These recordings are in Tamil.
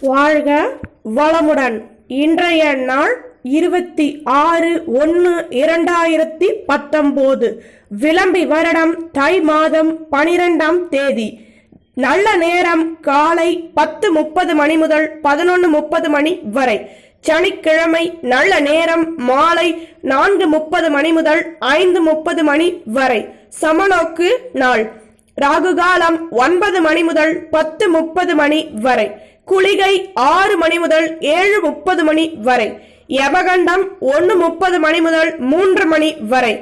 வாழ்க வளமுடன். இன்றைய நாள் இருபத்தி ஆறு ஒன்று இரண்டாயிரத்தி பத்தொம்போது. விளம்பி வருடம் தை மாதம் பனிரெண்டாம் தேதி. நல்ல நேரம் காலை பத்து முப்பது மணி முதல் பதினொன்று முப்பது மணி வரை. சனிக்கிழமை நல்ல நேரம் மாலை நான்கு முப்பது மணி முதல் ஐந்து முப்பது மணி வரை. சமநோக்கு நாள். ராகுகாலம் ஒன்பது மணி முதல் பத்து முப்பது மணி வரை. குளிகை ஆறு மணி முதல் ஏழு முப்பது மணி வரை. யமகண்டம் ஒன்று முப்பது மணி முதல் மூன்று மணி வரை.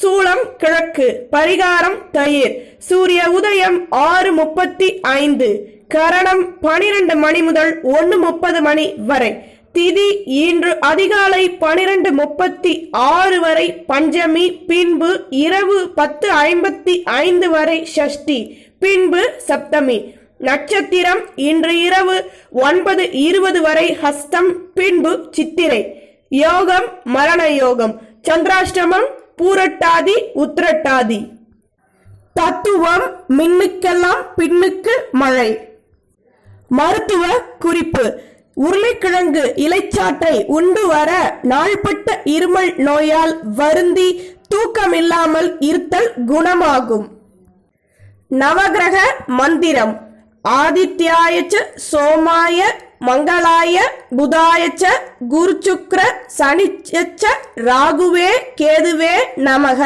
சூளம் கிழக்கு. பரிகாரம் தயிர். சூரிய உதயம் ஆறு முப்பத்தி ஐந்து. கரணம் பனிரெண்டு மணி முதல் ஒன்று முப்பது மணி வரை. திதி இன்று அதிகாலை பனிரெண்டு முப்பத்தி ஆறு வரை. பஞ்சமி பின்பு இரவு பத்து ஐம்பத்தி ஐந்து வரை ஷஷ்டி. பின்பு சப்தமி. நட்சத்திரம் இன்று இரவு ஒன்பது இருபது வரை ஹஸ்தம் பின்பு சித்திரை. யோகம் மரண யோகம். சந்திராஷ்டமம் பூரட்டாதி உத்திரட்டாதி. தத்துவம் மின்னுக்கெல்லாம் பின்னுக்கு மழை. மருத்துவ குறிப்பு. உருளைக்கிழங்கு இலைச்சாற்றை உண்டு வர நாள்பட்ட இருமல் நோயால் வருந்தி தூக்கமில்லாமல் இருத்தல் குணமாகும். நவகிரக மந்திரம். ஆதித்யாயச்ச சோமாய மங்களாய புதாயச்ச குருச்சுக்ர சனிச்ச ராகுவே கேதுவே நமக.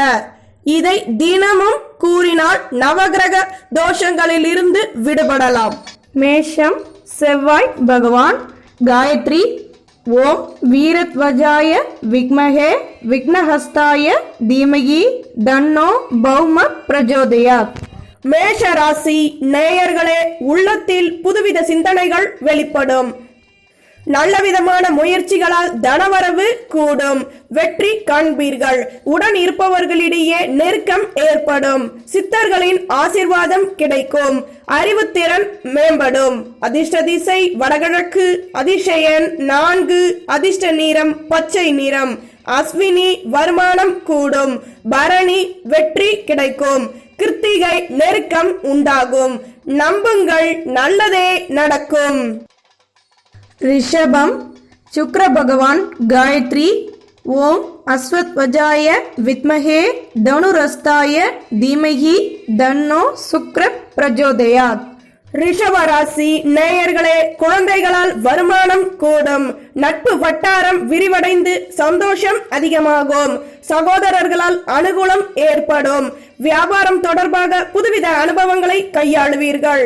இதை தினமும் கூறினால் நவகிரக தோஷங்களிலிருந்து விடுபடலாம். மேஷம் செவ்வாய் பகவான் காயத்ரி ஓம் வீரத்வஜாய விக்மகே விக்னஹஸ்தாய தீமகி தன்னோ பௌம பிரஜோதயாத். மேஷ ராசி நேயர்களே உள்ளத்தில் புதுவித சிந்தனைகள் வெளிப்படும். நல்ல விதமான முயற்சிகளால் தனவரவு கூடும். வெற்றி காண்பீர்கள். உடன் இருப்பவர்களிடையே நெருக்கம் ஏற்படும். சித்தர்களின் ஆசிர்வாதம் கிடைக்கும். அறிவுத்திறன் மேம்படும். அதிர்ஷ்ட திசை வடகிழக்கு அதிசயன் நான்கு அதிர்ஷ்ட நிறம் பச்சை நிறம். அஸ்வினி வருமானம் கூடும். பரணி வெற்றி கிடைக்கும். கிருத்திகை நெருக்கம் உண்டாகும். நம்புங்கள் நல்லதே நடக்கும். ரிஷபம் சுக்ர பகவான் காயத்ரி ஓம் அஸ்வத்வஜாய வித்மகே தனுரஸ்தாய தீமகி தன்னோ சுக்ர பிரஜோதயாத். ரிஷப ராசி நேயர்களே குழந்தைகளால் வருமானம் கூடும். நட்பு வட்டாரம் விரிவடைந்து சந்தோஷம் அதிகமாகும். சகோதரர்களால் அனுகூலம் ஏற்படும். வியாபாரம் தொடர்பாக புதுவித அனுபவங்களை கையாளுவீர்கள்.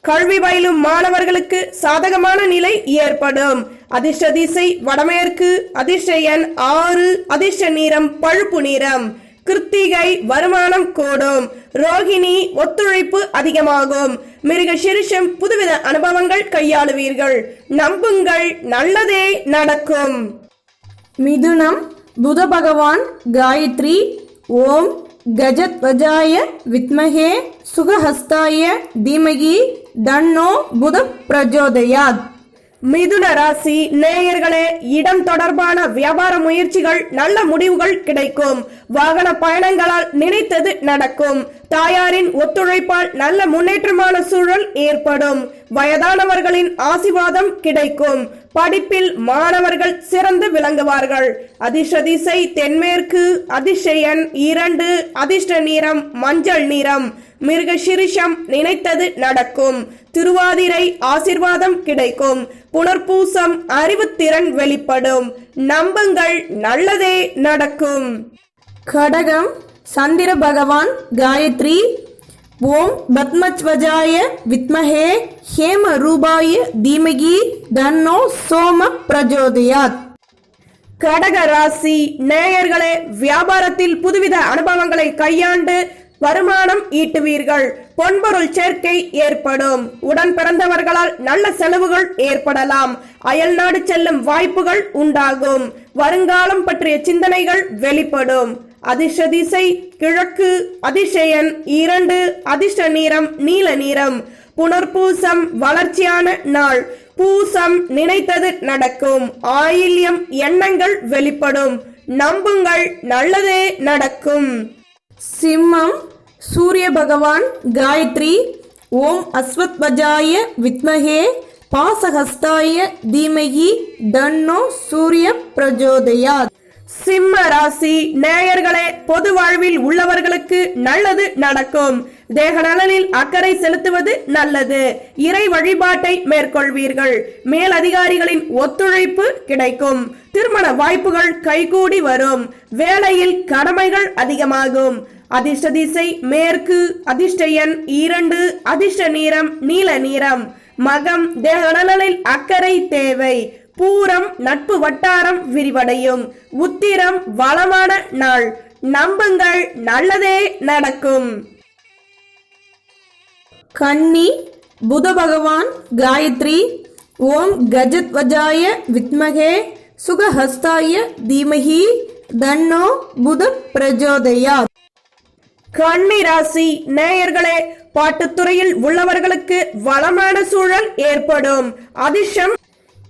கல்வி பயிலும் மாணவர்களுக்கு சாதகமான நிலை ஏற்படும். அதிர்ஷ்ட திசை வடமேற்கு அதிர்ஷ்ட எண் ஆறு அதிர்ஷ்ட நிறம் பழுப்பு நிறம். கிருத்திகை வருமானம் கூடும். ரோகிணி ஒத்துழைப்பு அதிகமாகும். மிருக சிறுஷம் புதுவித அனுபவங்கள் கையாளுவீர்கள். நம்புங்கள் நல்லதே நடக்கும். மிதுனம் புத பகவான் காயத்ரி ஓம் கஜத்வஜாய வித்மகே சுகஹஸ்தாய தீமகி தன்னோ புத பிரஜோதயாத் மிதுன ராசி நேயர்களே இடம் தொடர்பான வியாபார முயற்சிகள் நல்ல முடிவுகள் கிடைக்கும். வாகன பயணங்களால் நினைத்தது நடக்கும். தாயாரின் ஒத்துழைப்பால் நல்ல முன்னேற்றமான சூழல் ஏற்படும். வயதானவர்களின் ஆசிர்வாதம் கிடைக்கும். படிப்பில் மாணவர்கள் சிறந்து விளங்குவார்கள். அதிர்ஷ்டதிசை தென்மேற்கு அதிர்ஷயன் இரண்டு அதிர்ஷ்ட நிறம் மஞ்சள் நிறம். மிருக சிரிஷம் நினைத்தது நடக்கும். திருவாதிரை ஆசிர்வாதம் கிடைக்கும். புனர்பூசம் அறிவுத்திறன் வெளிப்படும். நம்புங்கள் நல்லதே நடக்கும். கடகம் சந்திர பகவான் காயத்ரி ஓம் பத்மஜ்வஜாய வித்மஹே ஹேம ரூபாய தீமகி தன்னோ சோம பிரஜோதயாத். கடக ராசி நேயர்களே வியாபாரத்தில் புதுவித அனுபவங்களை கையாண்டு வருமானம் ஈட்டுவீர்கள். பொன்பொருள் சேர்க்கை ஏற்படும். உடன் பிறந்தவர்களால் நல்ல செலவுகள் ஏற்படலாம். அயல்நாடு செல்லும் வாய்ப்புகள் உண்டாகும். வருங்காலம் பற்றிய சிந்தனைகள் வெளிப்படும். அதிர்ஷ்ட திசை கிழக்கு அதிசயன் இரண்டு அதிர்ஷ்ட நிறம் நீல நிறம் புனர்பூசம் வளர்ச்சியான நாள். பூசம் நினைத்தது நடக்கும். ஆயில்யம் எண்ணங்கள் வெளிப்படும். நம்புங்கள் நல்லதே நடக்கும். சிம்மம் சூரிய பகவான் காயத்ரி ஓம் அஸ்வத்வஜாய வித்மகே பாசஹஸ்தாய தீமகி தன்னோ சூரிய பிரஜோதயாத். சிம்ம ராசி நேயர்களே பொது வாழ்வில் உள்ளவர்களுக்கு நல்லது நடக்கும். தேக நலனில் அக்கறை செலுத்துவது நல்லது. இறை வழிபாட்டை மேற்கொள்வீர்கள். மேலதிகாரிகளின் ஒத்துழைப்பு கிடைக்கும். திருமண வாய்ப்புகள் கைகூடி வரும். வேலையில் கடமைகள் அதிகமாகும். அதிர்ஷ்ட திசை மேற்கு அதிர்ஷ்ட எண் இரண்டு அதிர்ஷ்ட நீரம் நீல நிறம் மகம் தேக நலனில் அக்கறை தேவை. பூரம் நட்பு வட்டாரம் விரிவடையும். உத்திரம் வளமான நாள். நம்புங்கள் நல்லதே நடக்கும். கன்னி புத பகவான் காயத்ரி ஓம் கஜத்வஜாய வித்மகே சுகஹஸ்தாய தீமகி தன்னோ புத பிரஜோதயா கன்னி ராசி நேயர்களே பாட்டுத்துறையில் உள்ளவர்களுக்கு வளமான சூழல் ஏற்படும். அதிர்ஷ்டம்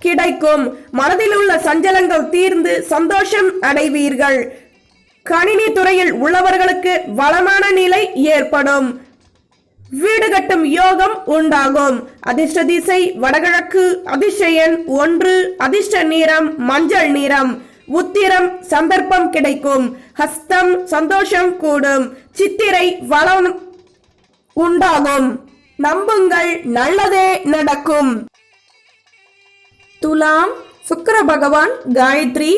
கிடைக்கும். மனதில் உள்ள சஞ்சலங்கள் தீர்ந்து சந்தோஷம் அடைவீர்கள். கணினி துறையில் உள்ளவர்களுக்கு வளமான நிலை ஏற்படும். வீடு கட்டும் யோகம் உண்டாகும். அதிர்ஷ்ட திசை வடகிழக்கு அதிர்ஷ்டன் ஒன்று அதிர்ஷ்ட நிறம் மஞ்சள் நிறம். உத்திரம் சந்தர்ப்பம் கிடைக்கும். ஹஸ்தம் சந்தோஷம் கூடும். சித்திரை வளம் உண்டாகும். நம்புங்கள் நல்லதே நடக்கும். துலாம் சுக்கர பகவான் காயத்ரி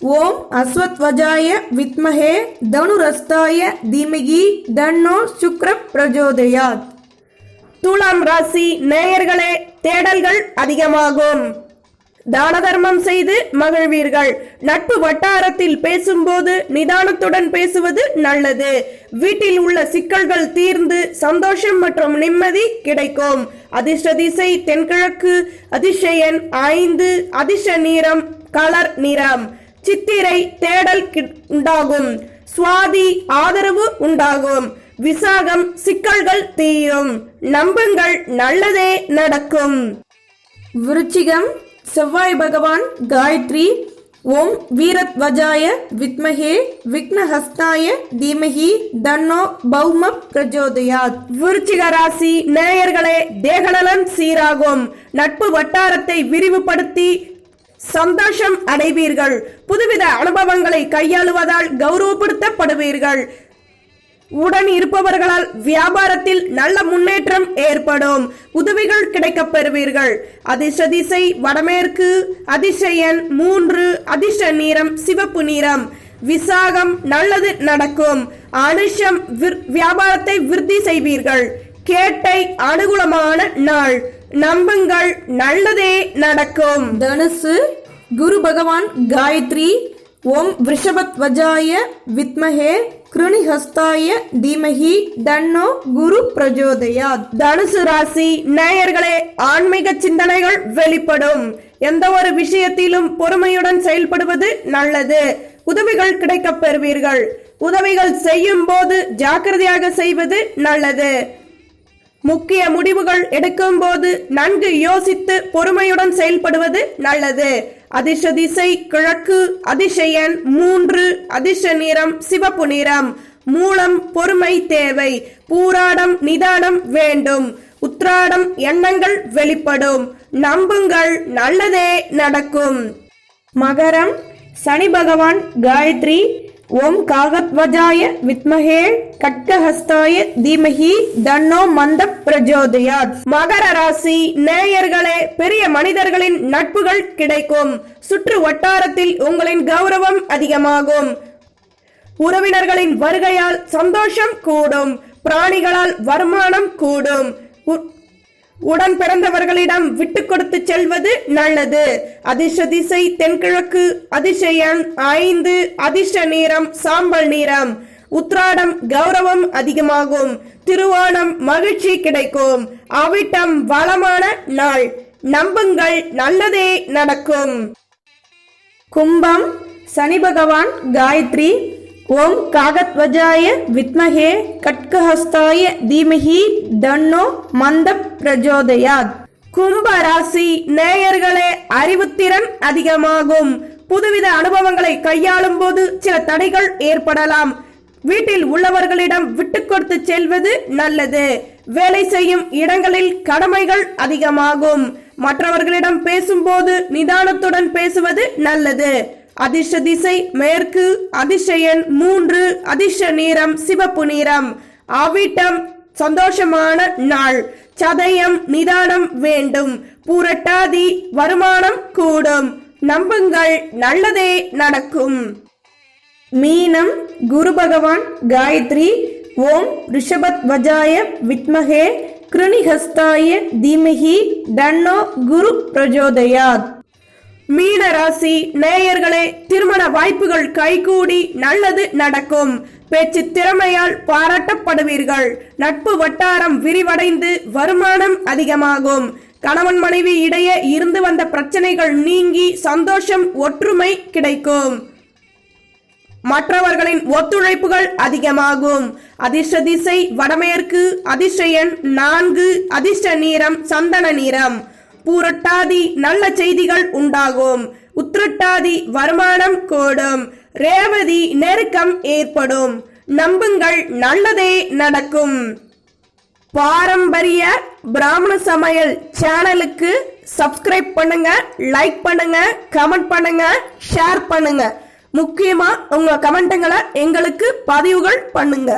ஓம் அஸ்வத்வஜாய வித்மஹே தனுரஸ்தாய தீமகி தன்னோ சுக்ர பிரஜோதயாத். துலாம் ராசி நேயர்களே தேடல்கள் அதிகமாகும். தான தர்மம் செய்து மகிழ்வீர்கள். நட்பு வட்டாரத்தில் பேசும்போது நிதானத்துடன் பேசுவது நல்லது. வீட்டில் உள்ள சிக்கல்கள் தீர்ந்து சந்தோஷம் மற்றும் நிம்மதி கிடைக்கும். அதிர்ஷ்ட திசை தென்கிழக்கு அதிர்ஷயன் ஐந்து அதிர்ஷ்ட நிறம் கலர் நிறம். சித்திரை தேடல் உண்டாகும். சுவாதி ஆதரவு உண்டாகும். விசாகம் சிக்கல்கள் தீரும். நம்புங்கள் நல்லதே நடக்கும். விருச்சிகம் செவ்வாய் பகவான் காயத்ரி ஓம் வீரத்வஜாய வித்மகே விக்னஹஸ்தாய தீமகி தன்னோ பௌம பிரஜோதயாத். விருச்சிக ராசி நேயர்களே தேகநலன் சீராகும். நட்பு வட்டாரத்தை விரிவுபடுத்தி சந்தோஷம் அடைவீர்கள். புதுவித அனுபவங்களை கையாளுவதால் கௌரவப்படுத்தப்படுவீர்கள். உடன் இருப்பவர்களால் வியாபாரத்தில் நல்ல முன்னேற்றம் ஏற்படும். உதவிகள் கிடைக்கப் பெறுவீர்கள். அதிர்ஷ்ட திசை வடமேற்கு அதிசயன் மூன்று அதிர்ஷ்ட நிறம் சிவப்பு நிறம். விசாகம் நல்லது நடக்கும். அனுஷம் வியாபாரத்தை விருத்தி செய்வீர்கள். கேட்டை அனுகூலமான நாள். நம்புங்கள் நல்லதே நடக்கும். தனுசு குரு பகவான் காயத்ரி ஓம் விஷபத்வஜாய வித்மஹே. கிருணிஹஸ்தாய தீமகி தன்னோ குரு பிரஜோதயா தனுசு ராசி நேயர்களே ஆன்மீக சிந்தனைகள் வெளிப்படும். எந்த ஒரு விஷயத்திலும் பொறுமையுடன் செயல்படுவது நல்லது. உதவிகள் கிடைக்கப் பெறுவீர்கள். உதவிகள் செய்யும் போது ஜாக்கிரதையாக செய்வது நல்லது. முக்கிய முடிவுகள் எடுக்கும் போது நன்கு யோசித்து பொறுமையுடன் செயல்படுவது நல்லது. அதிர்ஷ திசை கிழக்கு அதிசயன் மூன்று அதிர்ஷ நிறம் சிவப்பு நிறம். மூலம் பொறுமை தேவை பூராடம் நிதானம் வேண்டும். உத்ராடம் எண்ணங்கள் வெளிப்படும். நம்புங்கள் நல்லதே நடக்கும். மகரம் சனி பகவான் காயத்ரி ஓம் காகத்வஜாய வித்மகே கட்கஹஸ்தாய தீமஹி தன்னோ மந்த பிரஜோதயாத். மகர ராசி நேயர்களே பெரிய மனிதர்களின் நட்புகள் கிடைக்கும். சுற்று வட்டாரத்தில் உங்களின் கௌரவம் அதிகமாகும். உறவினர்களின் வருகையால் சந்தோஷம் கூடும். பிராணிகளால் வருமானம் கூடும். உ- உடன் பிறந்தவர்களிடம் விட்டு கொடுத்து செல்வது நல்லது. அதிர்ஷ திசை தென்கிழக்கு அதிசயம் ஐந்து அதிர்ஷ்ட நேரம் சாம்பல் நிறம் உத்ராடம் கௌரவம் அதிகமாகும். திருவோணம் மகிழ்ச்சி கிடைக்கும். அவிட்டம் வளமான நாள். நம்புங்கள் நல்லதே நடக்கும். கும்பம் சனி பகவான் காயத்ரி ஓம் காகத்வஜாய வித்மஹே கட்கஹஸ்தாய தீமஹி தன்னோ மந்த பிரஜோதயாத். கும்ப ராசி நேயர்களே அறிவுத்திறன் அதிகமாகும். புதுவித அனுபவங்களை கையாளும் போது சில தடைகள் ஏற்படலாம். வீட்டில் உள்ளவர்களிடம் விட்டு கொடுத்து செல்வது நல்லது. வேலை செய்யும் இடங்களில் கடமைகள் அதிகமாகும். மற்றவர்களிடம் பேசும்போது நிதானத்துடன் பேசுவது நல்லது. அதிர்ஷ்ட திசை மேற்கு அதிர்ஷயன் மூன்று அதிர்ஷ்ட நிறம் சிவப்பு நிறம். அவிட்டம் சந்தோஷமான நாள். சதயம் நிதானம் வேண்டும். பூரட்டாதி வருமானம் கூடும். நம்புங்கள் நல்லதே நடக்கும். மீனம் குரு பகவான் காயத்ரி ஓம் ரிஷபத் வஜாய வித்மகே கிருணிஹஸ்தாய தீமகி தன்னோ குரு பிரஜோதயாத். மீன ராசி நேயர்களே திருமண வாய்ப்புகள் கைகூடி நல்லது நடக்கும். பேச்சு திறமையால் பாராட்டப்படுவீர்கள். நட்பு வட்டாரம் விரிவடைந்து வருமானம் அதிகமாகும். கணவன் மனைவி இடையே இருந்து வந்த பிரச்சனைகள் நீங்கி சந்தோஷம் ஒற்றுமை கிடைக்கும். மற்றவர்களின் ஒத்துழைப்புகள் அதிகமாகும். அதிர்ஷ்ட திசை வடமேற்கு அதிர்ஷ்ட எண் நான்கு அதிர்ஷ்ட நீரம் சந்தன நிறம் பூரட்டாதி நல்ல செய்திகள் உண்டாகும். உத்திரட்டாதி வருமானம் கூடும். ரேவதி நெருக்கம் ஏற்படும். நம்புங்கள் நல்லதே நடக்கும். பாரம்பரிய பிராமண சமையல் சேனலுக்கு சப்ஸ்கிரைப் பண்ணுங்க லைக் பண்ணுங்க கமெண்ட் பண்ணுங்க ஷேர் பண்ணுங்க. முக்கியமா உங்க கமெண்ட்டுங்களை எங்களுக்கு பதிவுகள் பண்ணுங்க.